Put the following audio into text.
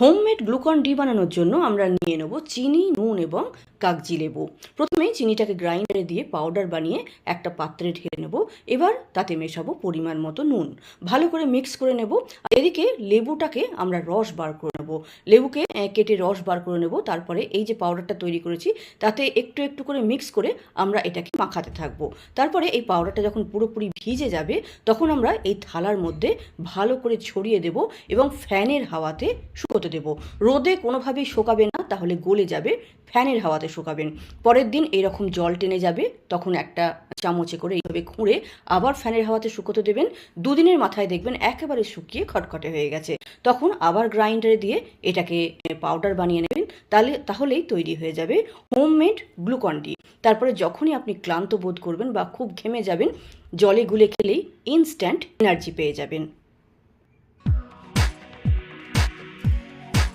Homemade Glucon D বানানোর জন্য আমরা নিয়ে নেব চিনি, নুন এবং কাগজি লেবু। প্রথমে চিনিটাকে গ্রাইন্ডারে দিয়ে পাউডার বানিয়ে একটা পাত্রে ঢেলে নেব। এবার তাতে মেশাবো পরিমাণ মতো নুন। ভালো করে মিক্স করে নেব। আর এদিকে লেবুটাকে আমরা রস বার করে নেব। লেবুকে কেটে রস বার করে নেব। তারপরে এই যে পাউডারটা তৈরি করেছি, তাতে একটু একটু করে মিক্স করে আমরা এটাকে মাখাতে থাকব। তারপরে এই পাউডারটা যখন পুরোপুরি ভিজে যাবে, তখন আমরা এই থালার মধ্যে ভালো করে ছড়িয়ে দেব এবং ফ্যানের হাওয়াতে শুকোতে দেব। রোদে কোনোভাবেই শোকাবে না, তাহলে গলে যাবে, ফ্যানের হাওয়াতে শুকাবেন। পরের দিন এরকম জল টেনে যাবে, তখন একটা চামচে করে এইভাবে খুঁড়ে আবার ফ্যানের হাওয়াতে শুকোতে দেবেন। দুদিনের মাথায় দেখবেন একেবারে শুকিয়ে খটখটে হয়ে গেছে। তখন আবার গ্রাইন্ডারে দিয়ে এটাকে পাউডার বানিয়ে নেবেন তাহলে তাহলেই তৈরি হয়ে যাবে হোমমেড গ্লুকন ডি তারপরে যখনই আপনি ক্লান্ত বোধ করবেন বা খুব ঘেমে যাবেন, জলে গুলে খেলেই ইনস্ট্যান্ট এনার্জি পেয়ে যাবেন।